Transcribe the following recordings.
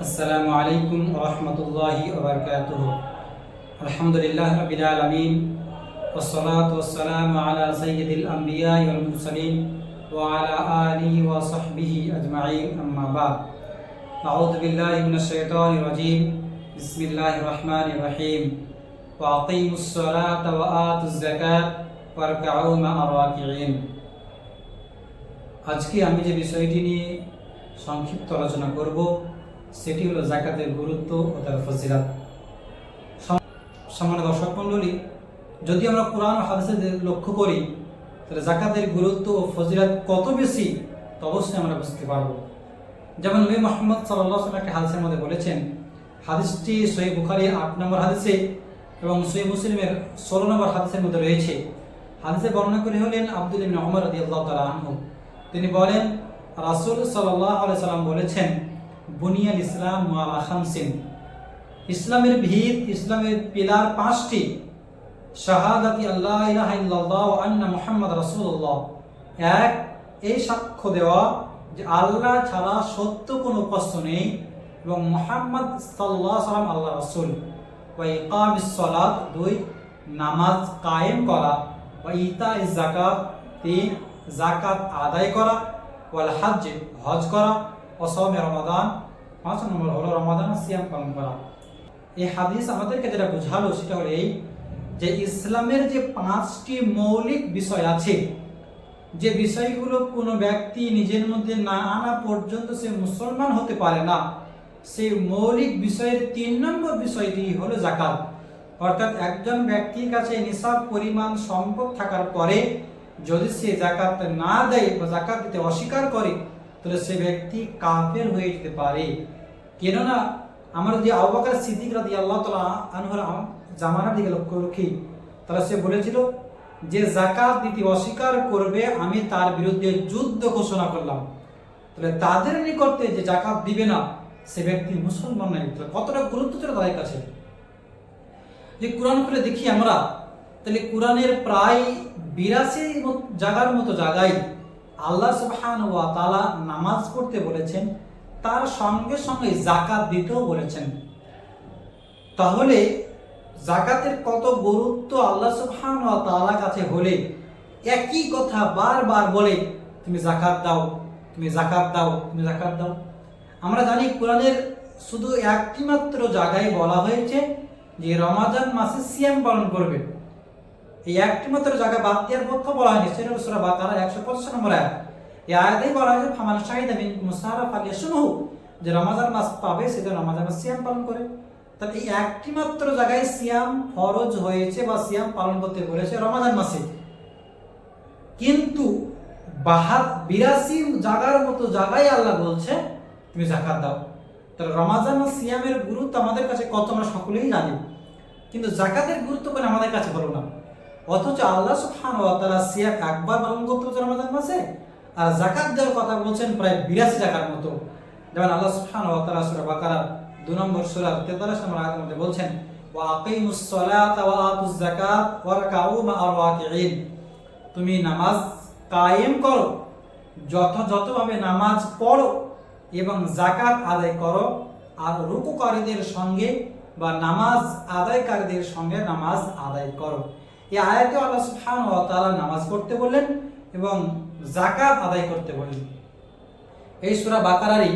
আসসালামু আলাইকুম রহমতুল্লাহি ওবরকাতুহ আলহামদুলিল্লাহ রবিল আলমিন والصلاة والسلام على سيد الأنبياء والمرسلين وعلى آله وصحبه أجمعين أما بعد أعوذ بالله من الشيطان الرجيم بسم الله الرحمن الرحيم وأقيموا الصلاة وآتوا الزكاة واركعوا مع الراكعين আজকে আমি যে বিষয়টি নিয়ে সংক্ষিপ্ত আলোচনা করব সেটি হলো জাকাতের গুরুত্ব ও তার ফজিলাত। সামান্য দর্শক মণ্ডলী, যদি আমরা কোরআন হাদিসে লক্ষ্য করি, তাহলে জাকাতের গুরুত্ব ও ফজিলাত কত বেশি, তা অবশ্যই আমরা বুঝতে পারব। যেমন নবী মোহাম্মদ সাল্লাহ সাল্লাম একটা হাদিসের মধ্যে বলেছেন, হাদিসটি সহি বুখারি আট নম্বর হাদিসে এবং সহি মুসলিমের ষোলো নম্বর হাদিসের মধ্যে রয়েছে। হাদিসে বর্ণনা করে হলেন আব্দুল ইবনে ওমর রাদিয়াল্লাহু তাআলা আনহু। তিনি বলেন, রাসূল সাল্লাল্লাহু আলাইহি সাল্লাম বলেছেন বুনিয়াল ইসলাম ওয়ালা খামসিন। ইসলামের ভিত, ইসলামের পিলার পাঁচটি। শাহাদাতি আল্লাহ ইলাহা ইল্লাল্লাহ আন্না মুহাম্মদ রাসূলুল্লাহ। এক, এই সাক্ষ্য দেওয়া যে আল্লাহ ছাড়া সত্য কোনো উপাস্য নেই এবং মুহাম্মদ আলাইহি সাল্লাম আল্লাহ রাসূল। ওয়া ইকামিস সালাত, দুই, নামাজ কায়েম করা। ওয়া ইতা যাকাত, তিন, যাকাত আদায় করা। ওয়াল হজ হজ করা। ও সওমে রমাদান, পাঁচ নম্বর হলো রমাদান সিয়াম পালন করা। এই হাদিস আমাদেরকে যেটা বোঝালো সেটা হলো এই যে ইসলামের যে পাঁচটি মৌলিক বিষয় আছে, যে বিষয়গুলো কোনো ব্যক্তি নিজের মধ্যে না আনা পর্যন্ত সে মুসলমান হতে পারে না, সেই মৌলিক বিষয়ের তিন নম্বর বিষয়টি হলো জাকাত অর্থাৎ একজন ব্যক্তির কাছে নিসাব পরিমাণ সম্পদ থাকার পরে যদি সে জাকাত না দেয় বা জাকাত দিতে অস্বীকার করে তাহলে সে ব্যক্তি কাফের হয়ে যেতে পারে। কেননা আমরা যদি আবু বকর সিদ্দিক রাদি আল্লাহ তালা আনহর জামানার দিকে লক্ষ্য রাখি, তাহলে সে বলেছিল যে জাকাত দিতে অস্বীকার করবে, আমি তার বিরুদ্ধে যুদ্ধ ঘোষণা করলাম। তাহলে তাদের নিকটে যে জাকাত দিবে না, সে ব্যক্তি মুসলমান নাই। তাহলে কতটা গুরুত্ব ছিল তাদের কাছে? যে কোরআন খুলে দেখি আমরা, তাহলে কোরআনের প্রায় বিরাশি জায়গার মতো জায়গায় আল্লাহ সুবহান ওয়া তালা নামাজ পড়তে বলেছেন, তার সঙ্গে সঙ্গে জাকাত দিতেও বলেছেন। তাহলে জাকাতের কত গুরুত্ব আল্লাহ সুবহান ওয়া তালা কাছে হলে একই কথা বারবার বলে, তুমি জাকাত দাও, তুমি জাকাত দাও, তুমি জাকাত দাও। আমরা জানি কোরআনের শুধু একটি মাত্র জায়গায় বলা হয়েছে যে রমাজান মাসে সিয়াম পালন করবে। এই একটি মাত্র জায়গা বাদ দেওয়ার পক্ষে বলা হয়নি। সেটা হলো সূরা বাকারা একশো পঁচিশ নম্বর আয়াত। এই আয়াতেই বলা হয়েছে, ফামান শাহিদা মিন মুসারা ফালিয়াসুমহু যে রমাজান মাস পাবে সেটা রমাজান মাস সিয়াম পালন করে। তাহলে এই একটি মাত্র জায়গায় সিয়াম ফরজ হয়েছে বা সিয়াম পালন করতে বলেছে রমাজান মাসে। কিন্তু বাহাত বিরাশি জায়গার মতো জায়গায় আল্লাহ বলছে, তুমি জাকাত দাও। তাহলে রমাজান ও সিয়ামের গুরুত্ব আমাদের কাছে কত, আমরা সকলেই জানি। কিন্তু জাকাতের গুরুত্ব করে আমাদের কাছে বলো না। অথচ আল্লাহ সুবহানাহু ওয়া তাআলা সিয়াম একবার পালন করতে হচ্ছে মাসে, আর জাকাত দেওয়ার কথা বলছেন প্রায় বিরাশি টাকার মতো। যেমন আল্লাহ সুবহানাহু ওয়া তাআলা সূরা বাকারা নম্বর সূরা 43 নম্বর আয়াতের মধ্যে বলছেন তুমি নামাজ কায়েম করো, যথাযথভাবে নামাজ পড়ো এবং জাকাত আদায় করো, আর রুকুকারীদের সঙ্গে বা নামাজ আদায়কারীদের সঙ্গে নামাজ আদায় করো। এই আয়াতে আল্লাহ সুবহানাহু ওয়া তাআলা নামাজ পড়তে বললেন এবং জাকাত আদায় করতে বললেন। এই সূরা বাকারারই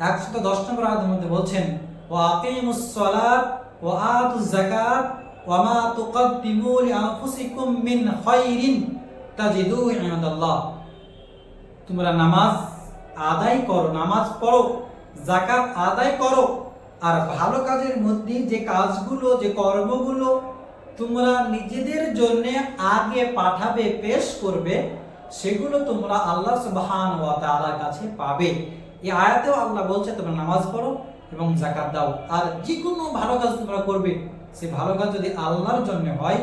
110 নম্বর আয়াতের মধ্যে বলছেন, ওয়া আকিমুস সালাত ওয়া আতুজ যাকাত ওয়া মা তুকদ্দিমু লিআনফুসিকুম মিন খায়রিন তাজিদুহু ইনদাল্লাহ। তোমরা নামাজ আদায় করো, নামাজ পড়ো জাকাত আদায় করো, আর ভালো কাজের মধ্যে যে কাজগুলো, যে কর্মগুলো তোমরা নিজেদের জন্য আগে পাঠাবে, পেশ করবে, সেগুলো তোমরা আল্লাহ সুবহান ওয়া তাআলার কাছে পাবে। এই আয়াতেও আল্লাহ বলছে, তোমরা নামাজ পড়ো এবং জাকাত দাও। আর যে কোনো ভালো কাজ তোমরা করবে, সে ভালো কাজ যদি আল্লাহর জন্য হয়,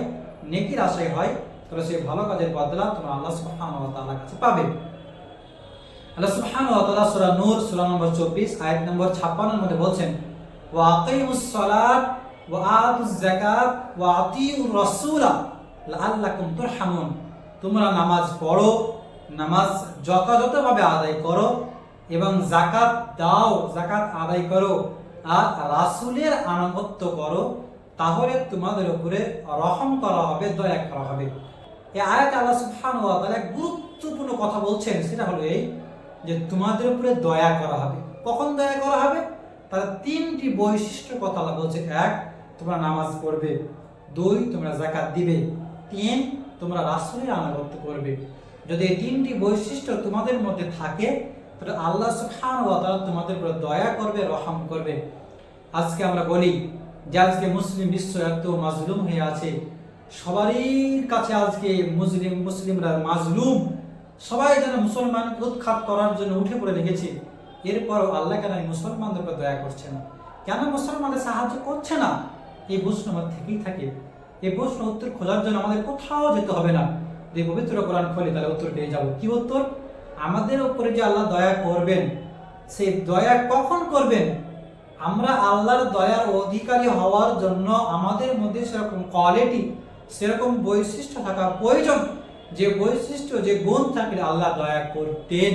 নেকির আশায় হয়, তাহলে সেই ভালো কাজের বদলা তোমরা আল্লাহ সুবহান ওয়া তাআলার কাছে পাবে। আল্লাহ সুবহানাহু ওয়া তাআলা সূরা নূর, সূরা নম্বর 24 আয়াত নম্বর 56 এর মধ্যে বলছেন, ওয়া আকিমুস সালাত তোমরা নামাজ পড়ো, নামাজ যথাযথভাবে আদায় করো এবং জাকাত দাও জাকাত আদায় করো আর রাসূলের আনুগত্য করো, তাহলে তোমাদের উপরে রহম করা হবে, দয়া করা হবে। এই আয়াত আল্লাহ সুবহানাহু ওয়া তাআলা গুরুত্বপূর্ণ কথা বলছেন, সেটা হলো এই যে তোমাদের উপরে দয়া করা হবে। কখন দয়া করা হবে? তার তিনটি বৈশিষ্ট্য কথা বলছে। এক তোমরা নামাজ পড়বে, দুই তোমরা জাকাত দিবে, তিন তোমরা রাসূলের আনুগত্য করবে। যদি এই তিনটি বৈশিষ্ট্য তোমাদের মধ্যে থাকে, তাহলে আল্লাহ ওয়া তোমাদের উপরে দয়া করবে, রহম করবে। আজকে আমরা বলি যে আজকে মুসলিম বিশ্ব এত মাজলুম হয়ে আছে, সবারই কাছে আজকে মুসলিম, মুসলিমরা মাজলুম। সবাই যেন মুসলমানকে উৎখাত করার জন্য উঠে পড়ে লেগেছে। এরপরও আল্লাহ কেন মুসলমানদের উপর দয়া করছে না? কেন মুসলমানদের সাহায্য করছে না? এই প্রশ্ন আমার থেকেই থাকে। এই প্রশ্ন উত্তর খোঁজার জন্য আমাদের কোথাও যেতে হবে না। যে পবিত্র কোরআন খোলে তাহলে উত্তর পেয়ে যাব। কি উত্তর? আমাদের উপরে যে আল্লাহ দয়া করবেন সেই দয়া কখন করবেন? আমরা আল্লাহর দয়ার অধিকারী হওয়ার জন্য আমাদের মধ্যে সেরকম কোয়ালিটি সেরকম বৈশিষ্ট্য থাকা প্রয়োজন। যে বৈশিষ্ট্য, যে গুণ থাকলে আল্লাহ দয়া করতেন।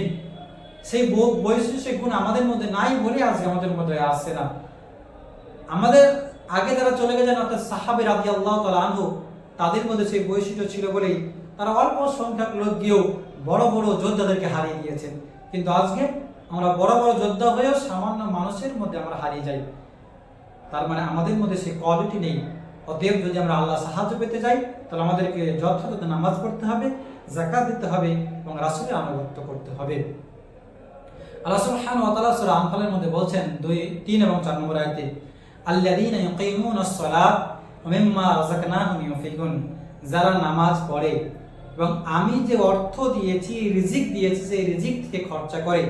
সেই বৈশিষ্ট্য, গুণ আমাদের মধ্যে নাই বলে আজকে আমাদের মধ্যে আসছে না। আমাদের আগে যারা চলে গেছেন, অর্থাৎ সাহাবি রাজি আল্লাহ আনহু, তাদের মধ্যে সেই বৈশিষ্ট্য ছিল বলেই তারা অল্প সংখ্যক লোক গিয়েও বড় বড় যোদ্ধাদেরকে হারিয়ে দিয়েছেন। কিন্তু আজকে আমরা বড় বড় যোদ্ধা হয়েও সামান্য মানুষের মধ্যে আমরা হারিয়ে যাই। তার মানে আমাদের মধ্যে সেই কোয়ালিটি নেই। অতএব যদি আমরা আল্লাহ সাহায্য পেতে যাই, তাহলে আমাদেরকে যথাযথ নামাজ পড়তে হবে জাকাত দিতে হবে এবং রাসূলের আনুগত্য করতে হবে। আল্লাহ সুবহানাহু ওয়া তাআলা সূরা মধ্যে বলছেন দুই, তিন এবং চার নম্বর আয়াতে আল্লাযীনা ইউকিমুনাস সালাত ওয়া মিম্মা রাযাকনাহুম ইউনফিকুন যারা নামাজ পড়ে এবং আমি যে অর্থ দিয়েছি, রিজিক দিয়েছি, সেই রিজিক থেকে খরচা করে,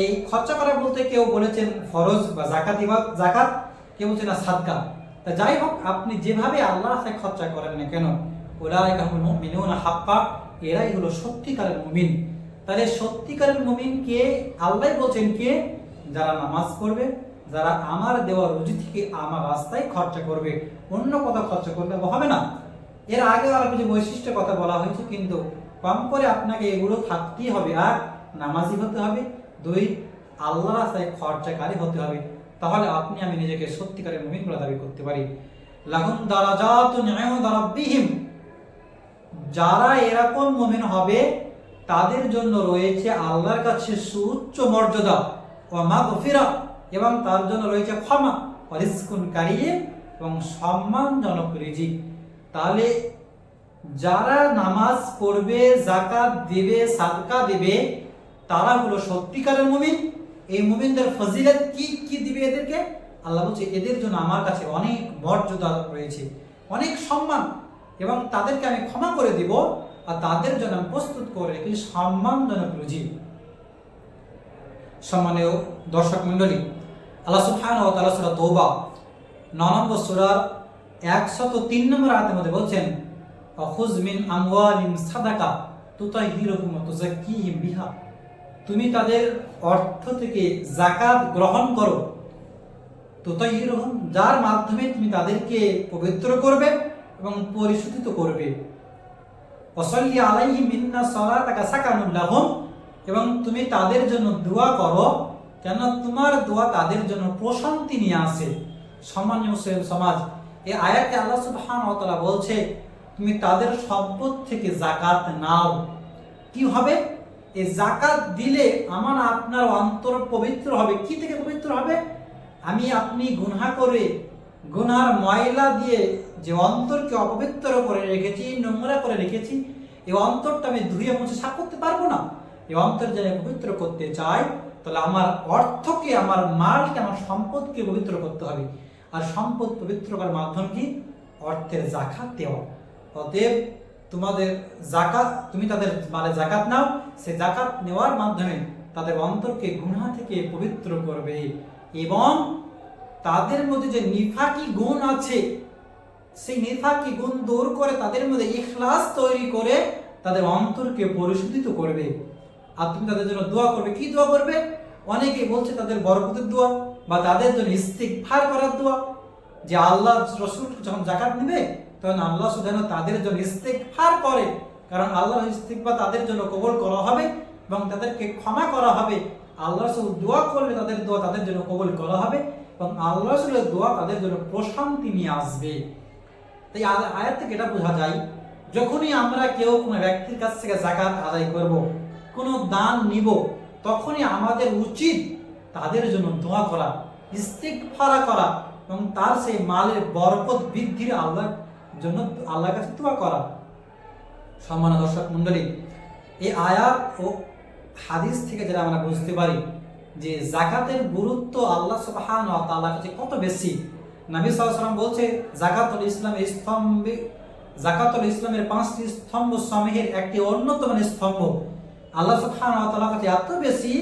এই খরচা করা বলতে কেউ বলেছেন ফরজ বা জাকাত জাকাত কেউ বলছেন না সাদকা। তা যাই হোক, আপনি যেভাবে আল্লাহ রাস্তায় খরচা করেন না কেন হুমুল মুমিনুনা হাক্কা, এরাই হলো সত্যিকারের মুমিন। তাহলে সত্যিকারের মুমিন কে আল্লাহ বলছেন কে? যারা নামাজ পড়বে যারা আমার দেওয়া রুজি থেকে আমার রাস্তায় খরচা করবে, অন্য কথা খরচা করলে হবে না। এর আগে আরও কিছু বৈশিষ্ট্য কথা বলা হয়েছে, কিন্তু কম করে আপনাকে এগুলো থাকতেই হবে। আর নামাজি হতে হবে, দুই আল্লাহ রাস্তায় খরচাকারী হতে হবে। তাহলে আপনি, আমি নিজেকে সত্যিকারের মুমিন বলে দাবি করতে পারি। লাহুম ইনদা রাব্বিহিম। যারা এরকম মুমিন হবে, তাদের জন্য রয়েছে আল্লাহর কাছে সুউচ্চ মর্যাদা। ও মাগফিরা এবং তার জন্য রয়েছে ক্ষমা ও রিজকুন কারিম এবং সম্মানজনক রিজিক। তাহলে যারা নামাজ পড়বে জাকাত দেবে, সাদকা দেবে, তারা হলো সত্যিকারের মুমিন। এই মুমিনদের ফজিলত কি কি দিবে এদেরকে? আল্লাহ বলছে, এদের জন্য আমার কাছে অনেক মর্যাদা রয়েছে, অনেক সম্মান এবং তাদেরকে আমি ক্ষমা করে দিব আর তাদের জন্য আমি প্রস্তুত করে রেখেছি সম্মানজনক রুজি সম্মানীয় দর্শক মণ্ডলী, আল্লাহ সুবহান ও তাআলা সূরা তওবা 9 নম্বর সূরার 103 নম্বর আয়াতের মধ্যে বলছেন, অখুজ মিন আমওয়ালিম সাদাকা তুতাহিরুহুম ওয়া তুযাক্কিহিম বিহা। তুমি তাদের অর্থ থেকে জাকাত গ্রহণ করো। তুতাহিরুহুম যার মাধ্যমে তুমি তাদেরকে পবিত্র করবে এবং পরিশুদ্ধিত করবে। ওয়াসাল্লি আলাইহিম মিন্না সালাতাকা সাকানুল লাহুম। এবং তুমি তাদের জন্য দোয়া করো কেন তোমার দোয়া তাদের জন্য প্রশান্তি নিয়ে আসে। সম্মানীয় মুসলিম সমাজ, এই আয়াতে আল্লাহ সুবহানাহু ওয়া তাআলা বলছে, তুমি তাদের সম্পদ থেকে জাকাত নাও। কি হবে? এই জাকাত দিলে আমার আপনার অন্তর পবিত্র হবে। কি থেকে পবিত্র হবে? আমি আপনি গুনহা করে, গুনহার ময়লা দিয়ে যে অন্তরকে অপবিত্র করে রেখেছি, নোংরা করে রেখেছি, এই অন্তরটা আমি ধুয়ে মুছে সাফ করতে পারব না। এই অন্তর যদি পবিত্র করতে চাই, তাহলে আমার অর্থকে, আমার মালকে, আমার সম্পদকে পবিত্র করতে হবে। আর সম্পদ পবিত্র করার মাধ্যম কি? অর্থের জাকাত দেওয়া। অতএব তোমাদের জাকাত, তুমি তাদের মানে জাকাত নাও। সে জাকাত নেওয়ার মাধ্যমে তাদের অন্তরকে গুণা থেকে পবিত্র করবে এবং তাদের মধ্যে যে নিফাকি গুণ আছে, সেই নিফাকি গুণ দূর করে তাদের মধ্যে ইখলাস তৈরি করে তাদের অন্তরকে পরিশোধিত করবে। আর তুমি তাদের জন্য দোয়া করবে। কি দোয়া করবে? অনেকে বলছে তাদের বরকতের দোয়া বা তাদের জন্য ইস্তিক ফার করার দোয়া। যে আল্লাহ রসুল যখন জাকাত নেবে, তখন আল্লাহ সুধান তাদের জন্য ইস্তিক ফার করে। কারণ আল্লাহ ইস্তিক বা তাদের জন্য কবল করা হবে এবং তাদেরকে ক্ষমা করা হবে। আল্লাহ রসুল দোয়া করলে তাদের দোয়া তাদের জন্য কবল করা হবে এবং আল্লাহ রসুলের দোয়া তাদের জন্য প্রশান্তি নিয়ে আসবে। তাই আয়াত থেকে এটা বোঝা যায়, যখনই আমরা কেউ কোনো ব্যক্তির কাছ থেকে জাকাত আদায় করব কোনো দান নিব, তখনই আমাদের উচিত তাদের জন্য দোয়া করা, ইস্তিগফারা করা এবং তার সেই মালের বরকত বৃদ্ধির আল্লাহর জন্য আল্লাহর কাছে দোয়া করা। সম্মান দর্শক মণ্ডলী, এই আয়াত ও হাদিস থেকে যেটা আমরা বুঝতে পারি যে জাকাতের গুরুত্ব আল্লাহ সুবহান তাআলার কাছে কত বেশি, নবী ওয়াসাল্লাম বলছে, জাকাতুল ইসলামের স্তম্ভে, জাকাতুল ইসলামের পাঁচটি স্তম্ভ সমূহের একটি অন্যতম স্তম্ভ আল্লাহ সুবহানাহু ওয়া কাছে এত বেশি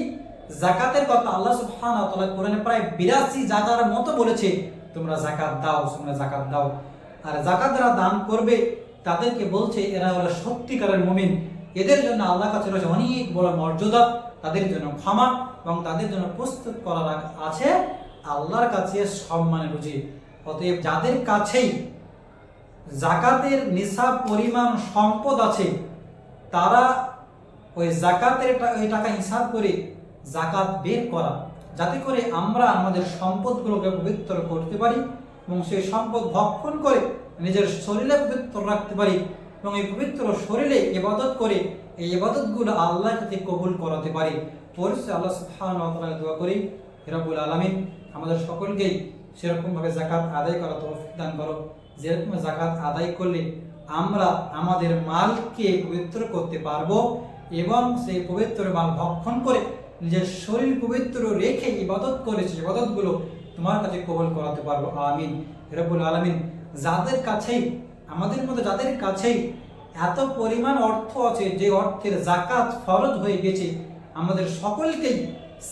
জাকাতের কথা আল্লাহ সুবহানাহু ওয়া তাআলা কোরআনে প্রায় 82 জায়গার মতো বলেছে, তোমরা জাকাত দাও, তোমরা জাকাত দাও। আর জাকাত যারা দান করবে, তাদেরকে বলছে, এরা হলো সত্যিকারের মুমিন। এদের জন্য আল্লাহ কাছে রয়েছে অনেক বড় মর্যাদা। তাদের জন্য ক্ষমা এবং তাদের জন্য প্রস্তুত করা আছে আল্লাহর কাছে সম্মানের রুজি অতএব যাদের কাছেই জাকাতের নিসাব পরিমাণ সম্পদ আছে, তারা ওই জাকাতের টাকা হিসাব করে জাকাত বের করা। যাতে করে আমরা আমাদের সম্পদগুলোকে পবিত্র করতে পারি এবং সেই সম্পদ ভক্ষণ করে নিজের শরীরে পবিত্র রাখতে পারি এবং এই পবিত্র শরীরে ইবাদত করে এই ইবাদতগুলো আল্লাহর কাছে কবুল করাতে পারি। পরিস্থিতি আল্লাহ তাআলা দোয়া করি, হে রব্বুল আলামিন, আমাদের সকলকেই সেরকমভাবে জাকাত আদায় করা তৌফিক দান করো। যেরকম জাকাত আদায় করলে আমরা আমাদের মালকে পবিত্র করতে পারব এবং সেই পবিত্র মাল ভক্ষণ করে নিজের শরীর পবিত্র রেখে ইবাদত করে সেই ইবাদতগুলো তোমার কাছে কবল করাতে পারব। আমিন। রব্বুল আলামিন, যাদের কাছেই, আমাদের মধ্যে যাদের কাছেই এত পরিমাণ অর্থ আছে যে অর্থের জাকাত ফরজ হয়ে গেছে, আমাদের সকলকেই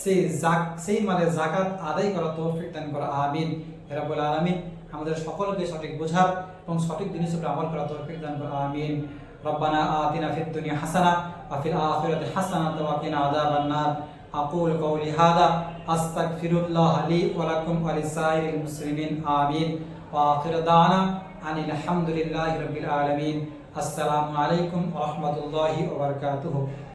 সেই জাক সেই মানে জাকাত আদায় করা তৌফিক দান করা। আমিন। রব্বুল আলামিন আমাদের সকলকে সঠিক বোঝার এবং সঠিক জিনিসের উপর আমল করা তৌফিক দান করা আমিন ربنا آتنا في الدنيا حسنة وفي الآخرة حسنة وقنا عذاب النار أقول قولي هذا أستغفر الله لي ولكم ولسائر المسلمين آمين وآخر دعوانا أن الحمد لله رب العالمين السلام عليكم ورحمة الله وبركاته